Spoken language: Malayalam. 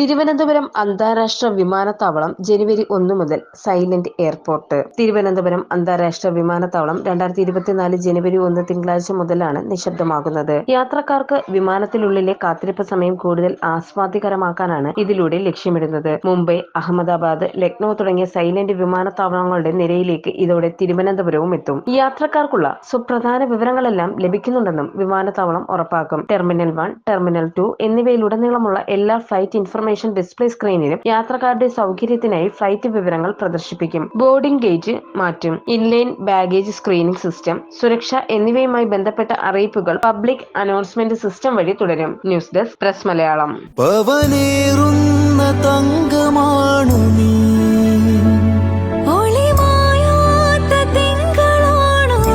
തിരുവനന്തപുരം അന്താരാഷ്ട്ര വിമാനത്താവളം ജനുവരി ഒന്ന് മുതൽ സൈലന്റ് എയർപോർട്ട്. തിരുവനന്തപുരം അന്താരാഷ്ട്ര വിമാനത്താവളം രണ്ടായിരത്തി ഇരുപത്തിനാല് ജനുവരി ഒന്ന് തിങ്കളാഴ്ച മുതലാണ് നിശബ്ദമാകുന്നത്. യാത്രക്കാർക്ക് വിമാനത്തിനുള്ളിലെ കാത്തിരിപ്പ് സമയം കൂടുതൽ ആസ്വാദ്യകരമാക്കാനാണ് ഇതിലൂടെ ലക്ഷ്യമിടുന്നത്. മുംബൈ അഹമ്മദാബാദ് ലക്നൗ തുടങ്ങിയ സൈലന്റ് വിമാനത്താവളങ്ങളുടെ നിരയിലേക്ക് ഇതോടെ തിരുവനന്തപുരവും എത്തും. യാത്രക്കാർക്കുള്ള സുപ്രധാന വിവരങ്ങളെല്ലാം ലഭിക്കുന്നുണ്ടെന്നും വിമാനത്താവളം ഉറപ്പാക്കും. ടെർമിനൽ വൺ ടെർമിനൽ ടു എന്നിവയിലുടനീളമുള്ള എല്ലാ ഫ്ലൈറ്റ് ഇൻഫർമേഷൻ ഡിസ്പ്ലേ സ്ക്രീനിലും യാത്രക്കാരുടെ സൗകര്യത്തിനായി ഫ്ലൈറ്റ് വിവരങ്ങൾ പ്രദർശിപ്പിക്കും. ബോർഡിംഗ് ഗേറ്റ് മാറ്റും. ഇൻലൈൻ ബാഗേജ് സ്ക്രീനിംഗ് സിസ്റ്റം സുരക്ഷ എന്നിവയുമായി ബന്ധപ്പെട്ട അറിയിപ്പുകൾ പബ്ലിക് അനൗൺസ്മെന്റ് സിസ്റ്റം വഴി തുടരും. News desk press Malayalam. തങ്കമാണു നീ. ഒളിമായാത്ത തിങ്കളാണു